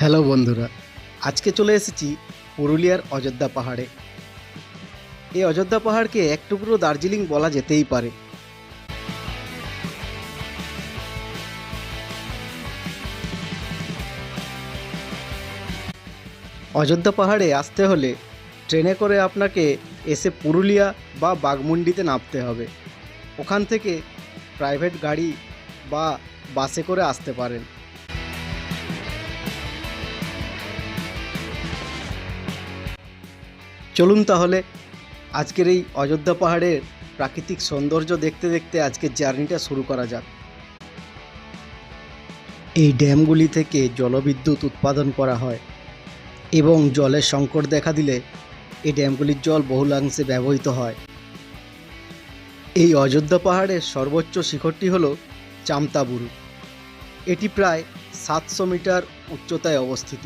Hello বন্ধুরা, আজকে চলে এসেছি পুরুলিয়ার অযোধ্যা পাহাড়ে। এই অযোধ্যা পাহাড়কে এক টুকরো দার্জিলিং বলা যেতেই পারে। অযোধ্যা পাহাড়ে আসতে হলে ট্রেনে করে আপনাকে এসে পুরুলিয়া বা বাগমুন্ডিতে নামতে হবে। ওখান থেকে প্রাইভেট গাড়ি বা বাসে করে আসতে পারেন। চলুন তাহলে আজকের এই অযোধ্যা পাহাড়ের প্রাকৃতিক সৌন্দর্য দেখতে দেখতে আজকের জার্নিটা শুরু করা যাক। এই ড্যামগুলি থেকে জলবিদ্যুৎ উৎপাদন করা হয় এবং জলের সংকট দেখা দিলে এই ড্যামগুলির জল বহুলাংশে ব্যবহৃত হয়। এই অযোধ্যা পাহাড়ের সর্বোচ্চ শিখরটি হল চামতাবুরু। এটি প্রায় সাতশো মিটার উচ্চতায় অবস্থিত।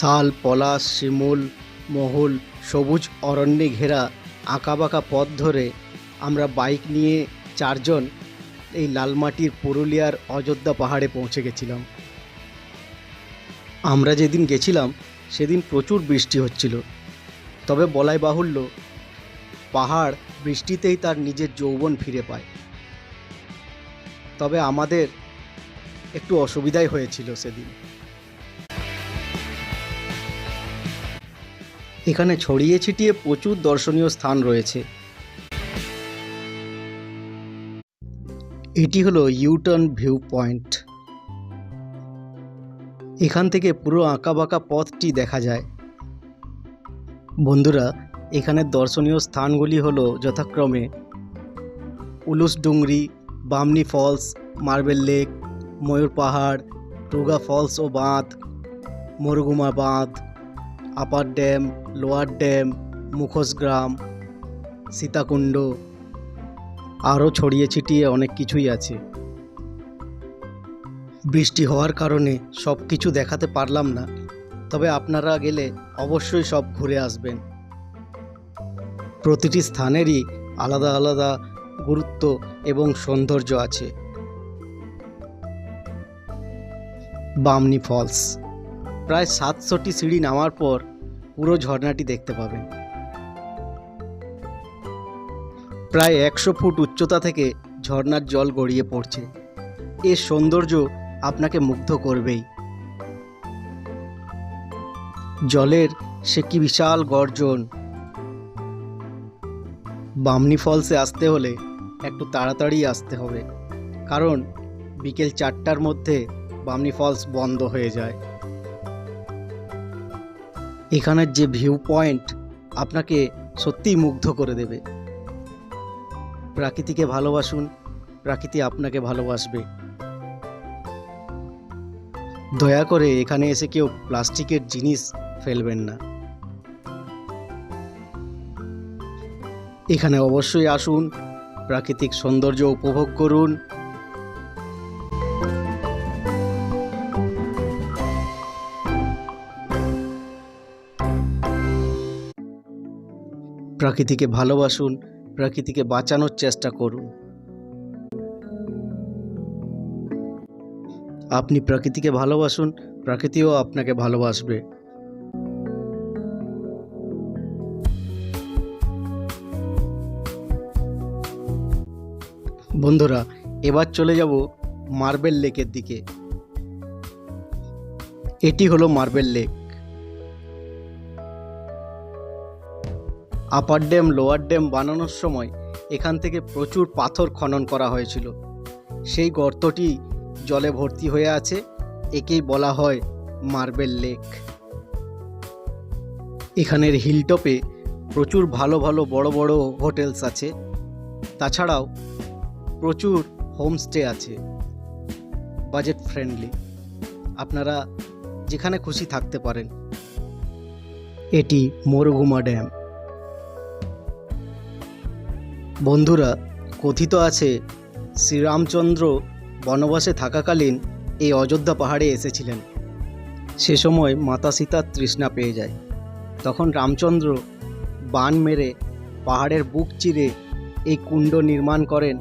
শাল পলাশ, শিমুল, মহুল, সবুজ অরণ্যে ঘেরা আঁকাবাঁকা পথ ধরে আমরা বাইক নিয়ে চারজন এই লালমাটির পুরুলিয়ার অযোধ্যা পাহাড়ে পৌঁছে গেছিলাম। আমরা যেদিন গেছিলাম, সেদিন প্রচুর বৃষ্টি হচ্ছিল। তবে বলাই বাহুল্য, পাহাড় বৃষ্টিতেই তার নিজের যৌবন ফিরে পায়। তবে আমাদের একটু অসুবিধাই হয়েছিল সেদিন। এখানে ছড়িয়ে ছিটিয়ে প্রচুর দর্শনীয় স্থান রয়েছে। এটি হলো ইউটার্ন ভিউ পয়েন্ট এখান থেকে পুরো আঁকাবাঁকা পথটি দেখা যায়। বন্ধুরা, এখানের দর্শনীয় স্থানগুলি হলো যথাক্রমে Ulus Dungri, Bamni falls, marble lake, Mayur Pahar Turga falls ও বাঁধ, মরুগুমা বাঁধ আপার ড্যাম, লোয়ার ড্যাম মুখোশগ্রাম সীতাকুণ্ড, আরও ছড়িয়ে ছিটিয়ে অনেক কিছুই আছে। বৃষ্টি হওয়ার কারণে সব কিছু দেখাতে পারলাম না, তবে আপনারা গেলে অবশ্যই সব ঘুরে আসবেন। প্রতিটি স্থানেরই আলাদা আলাদা গুরুত্ব এবং সৌন্দর্য আছে। বামনি ফলস প্রায় সাতশোটি সিঁড়ি নামার পর পুরো ঝর্ণাটি দেখতে পাবেন। প্রায় একশো ফুট উচ্চতা থেকে ঝর্ণার জল গড়িয়ে পড়ছে। এর সৌন্দর্য আপনাকে মুগ্ধ করবেই। জলের সে কি বিশাল গর্জন। বামনি ফলসে আসতে হলে একটু তাড়াতাড়ি আসতে হবে, কারণ বিকেল চারটার মধ্যে বামনি ফলস বন্ধ হয়ে যায়। এখানের যে ভিউ পয়েন্ট আপনাকে সত্যিই মুগ্ধ করে দেবে। প্রাকৃতিকে ভালোবাসুন, প্রাকৃতি আপনাকে ভালোবাসবে। দয়া করে এখানে এসে কেউ প্লাস্টিকের জিনিস ফেলবেন না। এখানে অবশ্যই আসুন, প্রাকৃতিক সৌন্দর্য উপভোগ করুন প্রকৃতিকে ভালোবাসুন, প্রকৃতিকে বাঁচানোর চেষ্টা করুন। আপনি প্রকৃতিকে ভালোবাসুন, প্রকৃতিও আপনাকে ভালোবাসবে। বন্ধুরা, এবার চলে যাব মার্বেল লেকের দিকে। এটি হলো marble lake. Upper dam lower dam বানানোর সময় এখান থেকে প্রচুর পাথর খনন করা হয়েছিল। সেই গর্তটি জলে ভর্তি হয়ে আছে, একেই বলা হয় মার্বেল লেক। এখানের হিলটপে প্রচুর ভালো ভালো বড় বড় হোটেলস আছে, তাছাড়াও প্রচুর হোমস্টে আছে, বাজেট ফ্রেন্ডলি। আপনারা যেখানে খুশি থাকতে পারেন। এটি মরুগুমা ড্যাম। বন্ধুরা, কথিত আছে, শ্রীরামচন্দ্র বনবাসে থাকাকালীন এই অযোধ্যা পাহাড়ে এসেছিলেন। সে সময় মাতা সীতার তৃষ্ণা পেয়ে যায়। তখন রামচন্দ্র বান মেরে পাহাড়ের বুক চিরে এই কুণ্ড নির্মাণ করেন।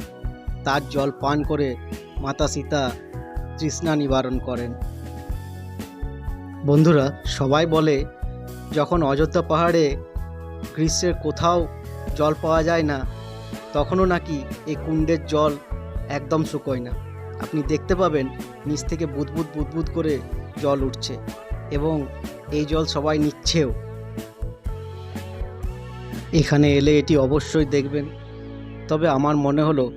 তার জল পান করে মাতা সীতা তৃষ্ণা নিবারণ করেন। বন্ধুরা, সবাই বলে, যখন অযোধ্যা পাহাড়ে গ্রীষ্মের কোথাও জল পাওয়া যায় না তখনও নাকি এই কুণ্ডের জল একদম শুকোয় না। আপনি দেখতে পাবেন নিচ থেকে বুদবুদ বুদবুদ করে জল উঠছে এবং এই জল সবাই নিচ্ছেও। এখানে এলে এটি অবশ্যই দেখবেন। তবে আমার মনে হলো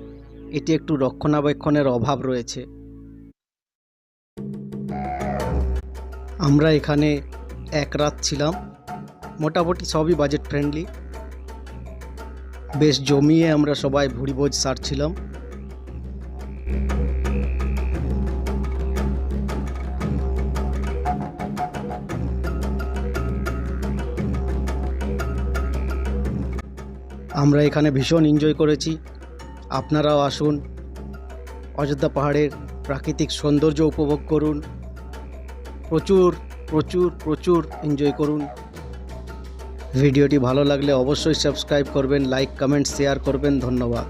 এটি একটু রক্ষণাবেক্ষণের অভাব রয়েছে। আমরা এখানে এক রাত ছিলাম। মোটামুটি সবই বাজেট ফ্রেন্ডলি। বেশ জমিয়ে আমরা সবাই ভুড়িভোজ সারছিলাম। আমরা এখানে ভীষণ এনজয় করেছি। আপনারাও আসুন। অযোধ্যা পাহাড়ের প্রাকৃতিক সৌন্দর্য উপভোগ করুন। প্রচুর প্রচুর প্রচুর এনজয় করুন। ভিডিওটি ভালো লাগলে অবশ্যই সাবস্ক্রাইব করবেন লাইক কমেন্ট শেয়ার করবেন। ধন্যবাদ।